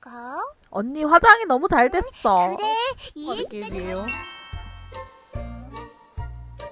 가? 언니 화장이 너무 잘 됐어. 그래 이 얘기 어디게요?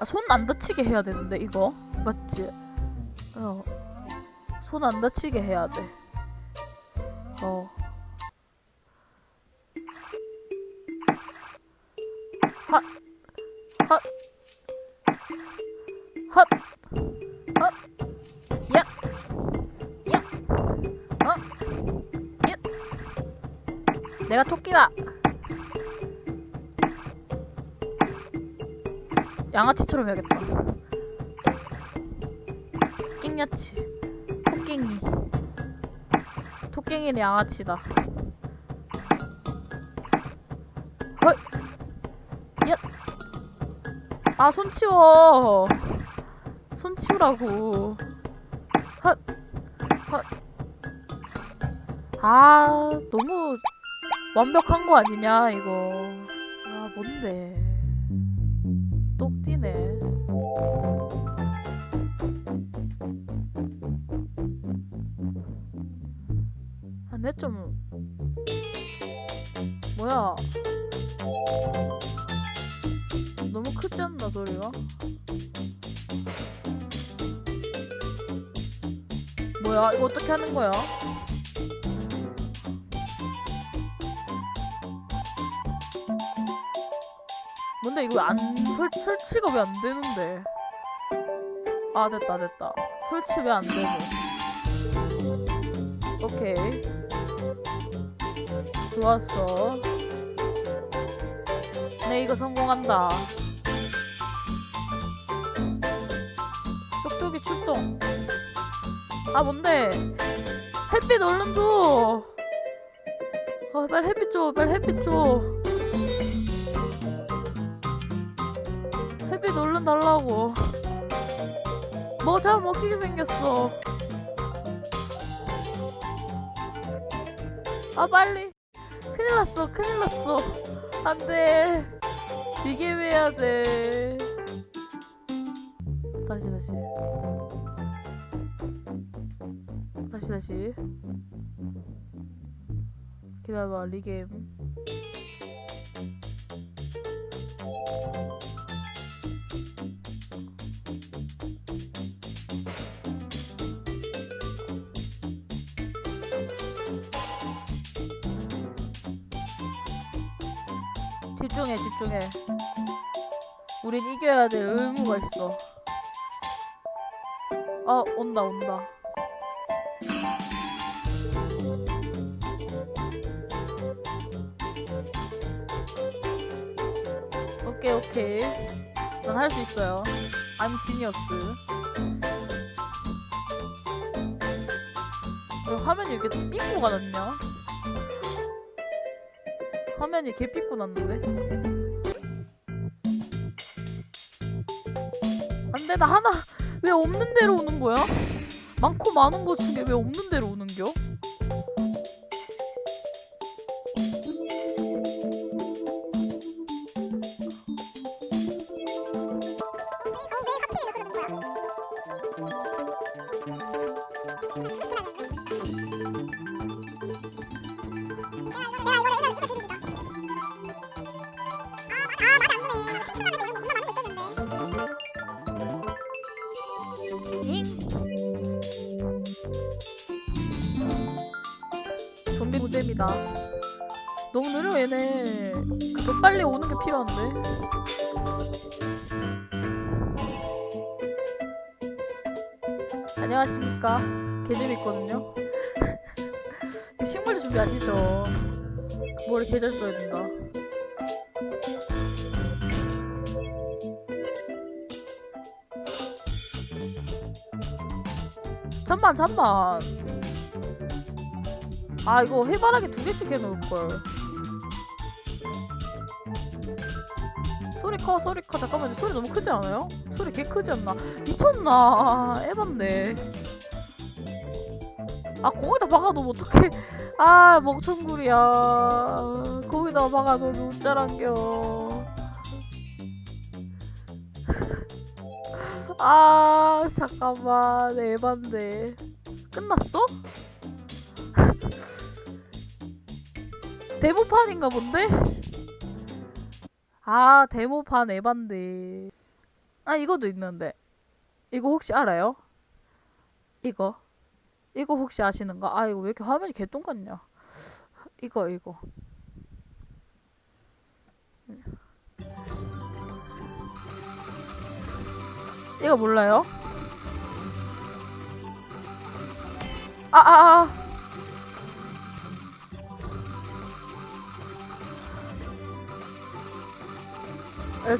아, 손 안 다치게 해야 되는데 이거 맞지? 어. 손 안 다치게 해야 돼. 어. 핫. 핫. 핫. 핫. 내가 토끼다. 양아치처럼 해야겠다. 깽야치. 토깽이. 토깽이는 양아치다. 헐. 야. 아, 손 치워. 손 치우라고. 헛. 헛. 아, 너무 완벽한 거 아니냐, 이거. 아, 뭔데. 똑띠네. 아, 내 좀. 뭐야. 너무 크지 않나, 소리가? 뭐야, 이거 어떻게 하는 거야? 뭔데 이거 안 설, 설치가 왜 안 되는데? 아 됐다 됐다. 설치 왜 안 되노? 오케이. 좋았어. 네 이거 성공한다. 뾱뾱이 출동. 아 뭔데? 햇빛 얼른 줘. 아 빨리 햇빛 줘. 빨리 햇빛 줘. 햇빛 얼른 달라고. 뭐 잘 먹히게 생겼어. 아 빨리. 큰일 났어. 큰일 났어. 안 돼. 이게 왜 해야 돼. 다시 다시. 다시 다시. 기다려봐 리게임. 집중해 집중해. 우린 이겨야 될 의무가 있어. 어 온다 온다. 오케이 오케이. 난 할 수 있어요. I'm genius. 왜 화면이 이렇게 삐꾸가 났냐 화면이 개 삐꾸 났는데 안돼 나 하나 왜 없는 대로 오는 거야? 많고 많은 것 중에 왜 없는 대로 오는겨? 좀비 노잼이다. 너무 느려 얘네. 더 빨리 오는 게 필요한데. 안녕하십니까. 개재밌거든요. 식물도 준비하시죠. 머리 개잘 써야 된다. 잠만 잠만 아 이거 해바라기 두 개씩 해놓을걸. 소리 커 소리 커. 잠깐만요. 소리 너무 크지 않아요? 소리 개 크지 않나? 미쳤나? 아, 에반데 아 거기다 박아놓으면 어떡해. 아 멍청구리야. 거기다 박아놓으면 웃자란겨. 아 잠깐만. 에반데 끝났어? 데모판인가 본데? 아 데모판 에반데 아 이것도 있는데 이거 혹시 알아요? 이거 이거 혹시 아시는가? 아 이거 왜 이렇게 화면이 개똥 같냐 이거 이거 이거 몰라요? 아아아 아,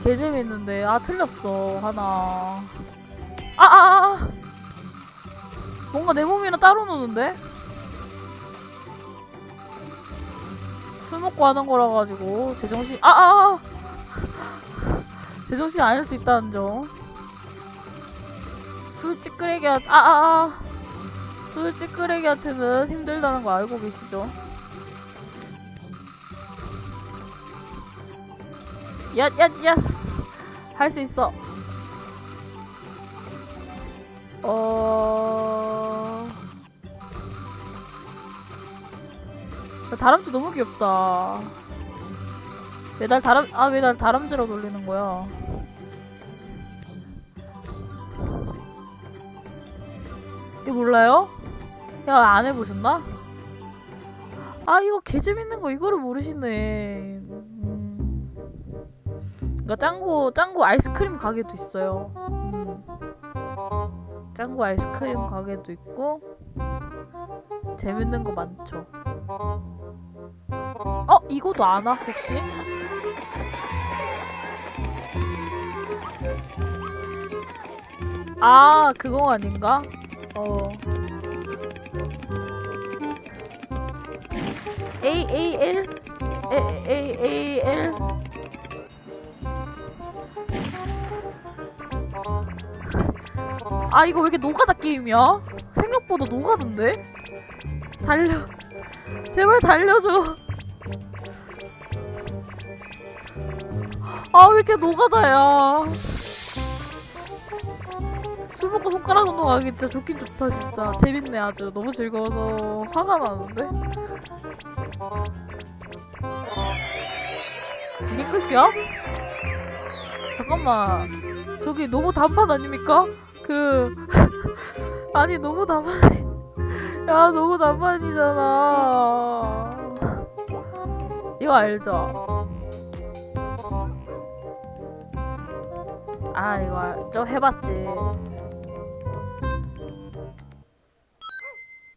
개 재밌는데. 아 틀렸어. 하나. 아 아 아 뭔가 내 몸이랑 따로 노는데? 술 먹고 하는 거라 가지고. 제정신 아 아 아. 제정신 아닐 수 있다는 점 술 찌끄레기 아아아. 술 찌끄레기한테는 힘들다는 거 알고 계시죠? 얏얏얏 할 수 있어 어 야, 다람쥐 너무 귀엽다 왜 날 다람 아왜 날 다람쥐로 놀리는 거야 이거 몰라요? 야 안 해보셨나? 아 이거 개 재밌는 거 이거를 모르시네 음. 그러니까 짱구 짱구 아이스크림 가게도 있어요. 음. 짱구 아이스크림 가게도 있고 재밌는 거 많죠. 어 이거도 아나 혹시? 아 그거 아닌가? 어. A A L A A A L 아 이거 왜 이렇게 노가다 게임이야? 생각보다 노가던데? 달려 제발 달려줘 아 왜 이렇게 노가다야 술 먹고 손가락 운동하기 진짜 좋긴 좋다 진짜 재밌네 아주 너무 즐거워서 화가 나는데 이게 끝이야? 잠깐만 저기 너무 단판 아닙니까? 그 아니 너무 단판이 야 너무 단판이잖아. 이거 알죠? 아 이거 알- 저 해봤지.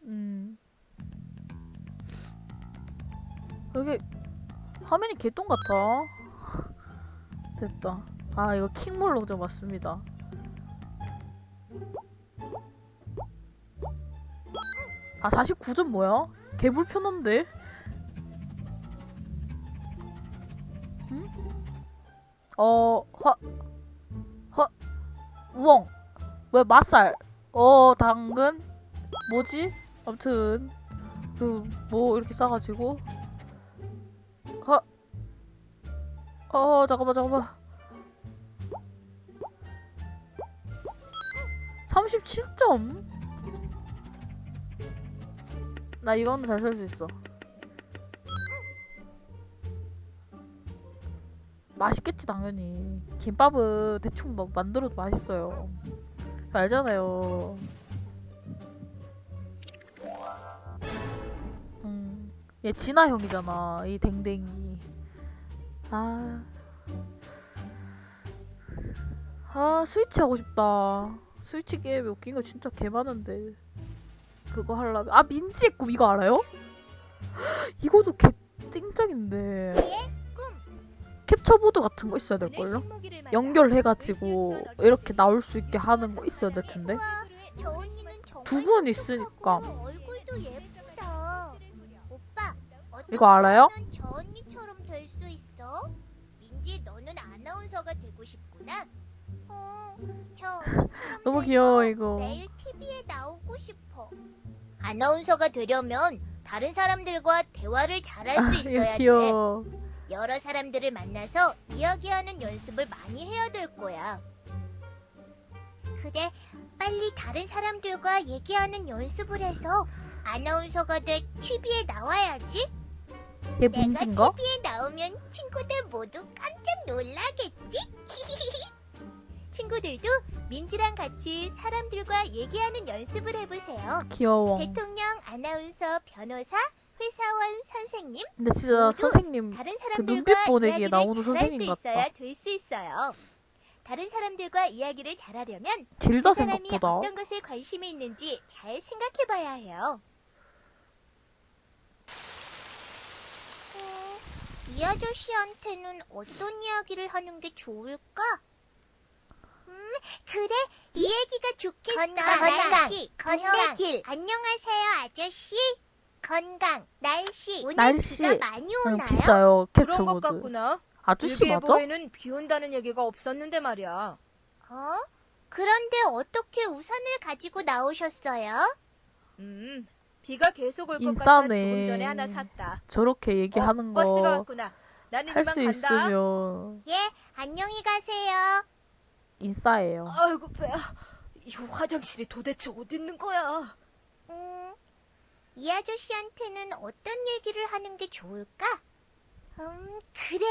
음. 여기 화면이 개똥 같아. 됐다. 아 이거 킹몰로 좀 왔습니다 아 49점 뭐야? 개 불편한데? 응? 어... 화... 화... 우엉 왜 맛살 어... 당근 뭐지? 아무튼 그 뭐 이렇게 싸가지고 하... 어 잠깐만 잠깐만 37점? 나 이거는 잘 쓸 수 있어. 맛있겠지 당연히. 김밥은 대충 막 만들어도 맛있어요. 알잖아요. 음, 얘 진아 형이잖아. 이 댕댕이. 아, 아 스위치 하고 싶다. 스위치 게임에 웃긴 거 진짜 개 많은데. 그거 하려면 아 민지의 꿈 이거 알아요? 이거도 개 찡짱인데 캡처보드 같은 거 있어야 될걸요? 연결해가지고 이렇게 나올 수 있게 하는 거 있어야 될 텐데 두 분 있으니까 이거 알아요? 너무 귀여워 이거 매일 TV에 나오고 싶어. 아나운서가 되려면 다른 사람들과 대화를 잘할 수 아, 있어야 돼. 귀여워 여러 사람들을 만나서 이야기하는 연습을 많이 해야 될 거야. 그래, 빨리 다른 사람들과 얘기하는 연습을 해서 아나운서가 돼 TV에 나와야지. 얘 내가? TV에 나오면 친구들 모두 깜짝 놀라겠지? 친구들도 민지랑 같이 사람들과 얘기하는 연습을 해보세요. 귀여워. 대통령, 아나운서, 변호사, 회사원, 선생님, 근데 진짜 모두 선생님 다른 눈빛 사람들과 보내기에 이야기를 나오는 잘할 선생님 수 같다. 있어야 될 수 있어요. 다른 사람들과 이야기를 잘하려면 길다 그 사람이 생각보다. 어떤 것에 관심이 있는지 잘 생각해봐야 해요. 음, 이 아저씨한테는 어떤 이야기를 하는 게 좋을까? 음, 그래, 이 얘기가 좋겠어. 건강, 날씨, 건강, 길. 안녕하세요, 아저씨. 건강, 날씨. 오늘 날씨. 비가 많이 아니, 오나요? 비싸요 그런 것 캡처보드. 같구나. 아저씨 맞아? 일기예보에는 비 온다는 얘기가 없었는데 말이야. 어? 그런데 어떻게 우산을 가지고 나오셨어요? 음, 비가 계속 올 것 같아 인싸네. 조금 전에 하나 샀다. 저렇게 얘기하는 어, 버스가 거 왔구나. 나는 할 이만 수 간다. 있으면 예, 안녕히 가세요. 인싸예요. 아이고 배야. 이 화장실이 도대체 어디 있는 거야? 음, 이 아저씨한테는 어떤 얘기를 하는 게 좋을까? 음, 그래.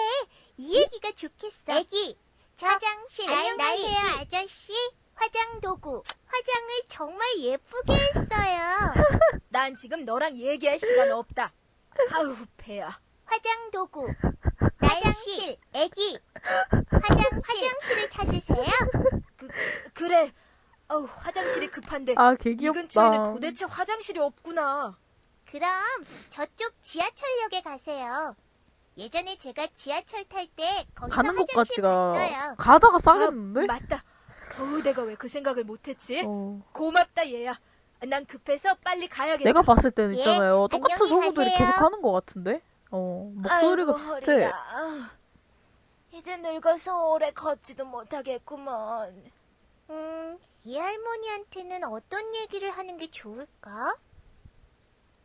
이 얘기가 좋겠어. 애기, 화장실. 안녕하세요, 아저씨. 화장 도구. 화장을 정말 예쁘게 했어요. 난 지금 너랑 얘기할 시간 없다. 아우 배야. 화장 도구. 화장실. 애기. 화장, 화장실을 찾으세요? 그래. 아우 화장실이 급한데 아, 이 개귀엽다. 근처에는 도대체 화장실이 없구나. 그럼 저쪽 지하철역에 가세요. 예전에 제가 지하철 탈 때 거기서 가는 것 화장실 같지가. 가다가 아, 싸겠는데? 맞다. 어우 내가 왜 그 생각을 못했지? 어. 고맙다 얘야. 난 급해서 빨리 가야겠다. 내가 봤을 때는 예, 있잖아요. 똑같은 안녕히 소문들이 가세요. 계속 하는 것 같은데? 어, 목소리가 아이고, 비슷해. 허리야. 아, 이제 늙어서 오래 걷지도 못하겠구먼. 음, 이 할머니한테는 어떤 얘기를 하는 게 좋을까?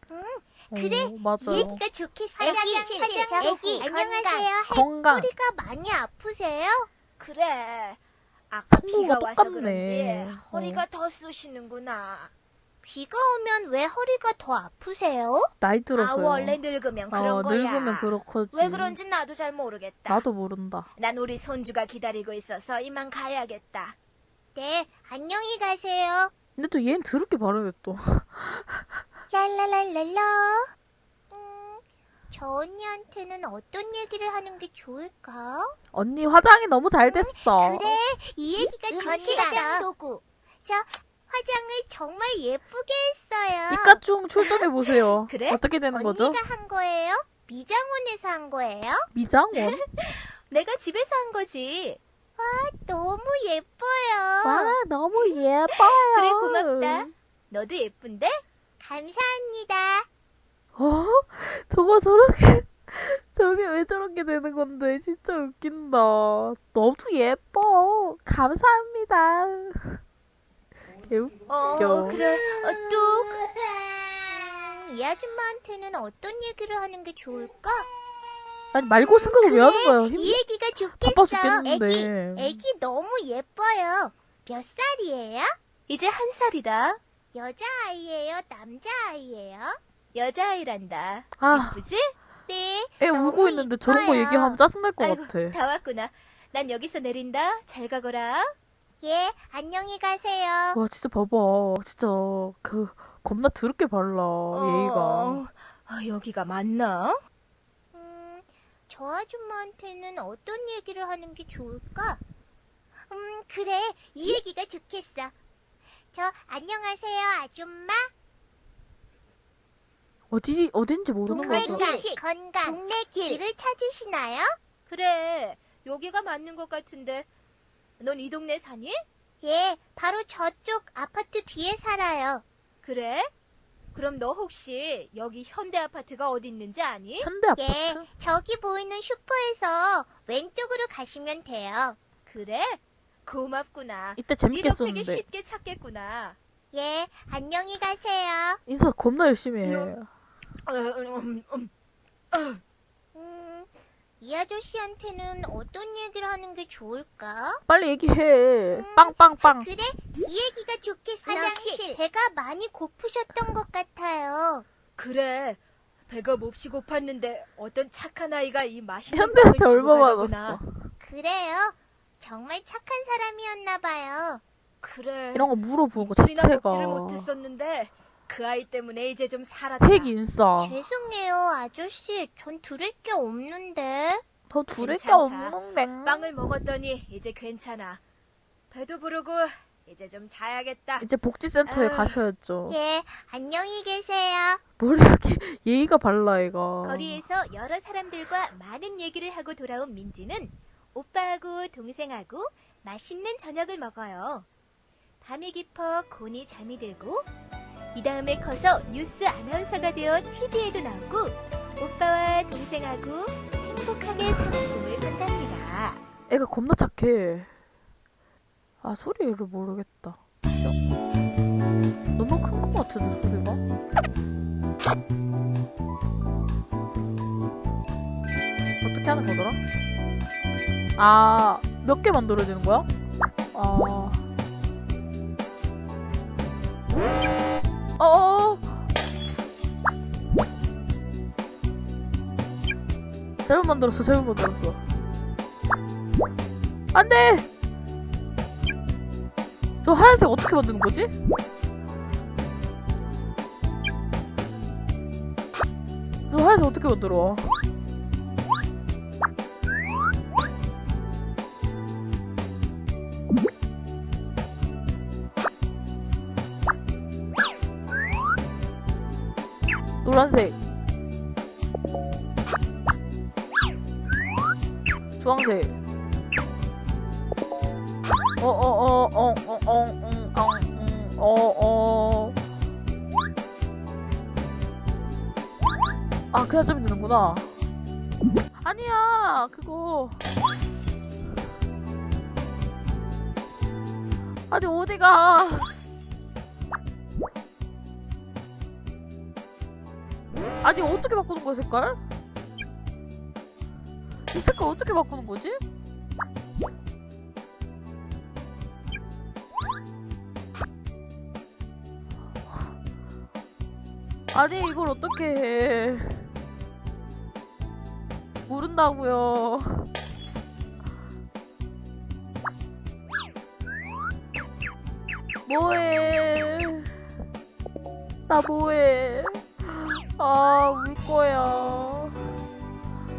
음, 그래, 어, 맞아요. 이 얘기가 좋겠어. 화장, 애기, 안녕하세요. 건강. 허리가 많이 아프세요? 그래. 비가 와서 똑같네. 그런지 허리가 더 쑤시는구나. 비가 오면 왜 허리가 더 아프세요? 나이 아 들어서요. 원래 늙으면 그런 어, 거야. 늙으면 그렇거지. 왜 그런지 나도 잘 모르겠다. 나도 모른다. 난 우리 손주가 기다리고 있어서 이만 가야겠다. 네, 안녕히 가세요. 근데 또 얘는 더럽게 발음해 또. 랄랄랄랄라. 음, 저 언니한테는 어떤 얘기를 하는 게 좋을까? 언니 화장이 너무 잘 됐어. 그래, 이 얘기가 좋겠어. 화장 도구. 저 화장을 정말 예쁘게 했어요. 이까충 출동해 보세요. 그래? 어떻게 되는 거죠? 언니가 한 거예요? 미장원에서 한 거예요? 미장원? 내가 집에서 한 거지. 너무 예뻐요. 와 너무 예뻐요. 그래 고맙다. 너도 예쁜데? 감사합니다. 어? 저거 저렇게 저게 왜 저렇게 되는 건데 진짜 웃긴다. 너도 예뻐. 감사합니다. 개웃- 어 웃겨. 그래. 어, 또 음, 이 아줌마한테는 어떤 얘기를 하는 게 좋을까? 아니 말고 생각을 왜 하는 거야? 힘 이 얘기가 좋겠어. 바빠 죽겠는데. 애기, 애기 너무 예뻐요. 몇 살이에요? 이제 한 살이다. 여자아이예요? 남자아이예요? 여자아이란다. 아, 예쁘지? 네. 애 너무 울고 있는데 저런 거. 얘기하면 짜증날 것 아이고, 같아. 다 왔구나. 난 여기서 내린다. 잘 가거라. 예, 안녕히 가세요. 와 진짜 봐봐. 진짜 그 겁나 더럽게 발라 예의가. 어, 아, 여기가 맞나? 음, 저 아줌마한테는 어떤 얘기를 하는 게 좋을까? 음, 그래. 이 얘기가 좋겠어. 저, 안녕하세요, 아줌마. 어디 어딘지 모르는 거야. 동네 길, 건강, 동네 길을 찾으시나요? 그래. 여기가 맞는 것 같은데. 넌 이 동네 사니? 예, 바로 저쪽 아파트 뒤에 살아요. 그래? 그럼 너 혹시 여기 현대 아파트가 어디 있는지 아니? 현대 예, 아파트? 저기 보이는 슈퍼에서 왼쪽으로 가시면 돼요. 그래? 고맙구나. 이때 네 덕택에 재밌겠었는데 쉽게 찾겠구나. 예, 안녕히 가세요. 인사 겁나 열심히 해. 어, 음, 음. 음, 이 아저씨한테는 어떤 얘기를 하는 게 좋을까? 빨리 얘기해. 빵빵빵. 그래, 이 얘기가 좋겠어. 화장실, 배가 많이 고프셨던 것 같아요. 그래. 배가 몹시 고팠는데 어떤 착한 아이가 이 맛있는 현대한테 빵을 얼마 주고 가더구나. 받았어? 그래요? 정말 착한 사람이었나 봐요. 그래. 이런 거 물어보는 거 이틀이나 자체가 못했었는데 그 아이 때문에 이제 좀 살았다. 핵 인싸. 죄송해요, 아저씨. 전 들을 게 없는데. 더 두를 게 괜찮다. 없는데. 빵을 먹었더니 이제 괜찮아. 배도 부르고 이제 좀 자야겠다. 이제 복지센터에 아. 가셔야죠. 예, 안녕히 계세요. 뭘 이렇게 예의가 발라 얘가. 거리에서 여러 사람들과 많은 얘기를 하고 돌아온 민지는 오빠하고 동생하고 맛있는 저녁을 먹어요. 밤이 깊어 곤히 잠이 들고 이 다음에 커서 뉴스 아나운서가 되어 TV에도 나오고 오빠와 동생하고 행복하게 사는 꿈을 꾼답니다. 애가 겁나 착해. 아 소리를 모르겠다. 그죠? 너무 큰 것 같은데 소리가. 어떻게 하는 거더라? 아, 몇 개 만들어야 되는 거야? 아. 잘못 만들었어. 잘못 만들었어. 안 돼! 저 하얀색 어떻게 만드는 거지? 저 하얀색 어떻게 만들어? 노란색 주황색. 어어어어어어어어어 아 그냥 좀 되는구나. 아니야 그거. 아니 어디가? 아니 어떻게 바꾸는 거야 색깔? 이 색깔 어떻게 바꾸는 거지? 아니 이걸 어떻게 해? 모른다고요. 뭐해? 나 뭐해? 아 울 거야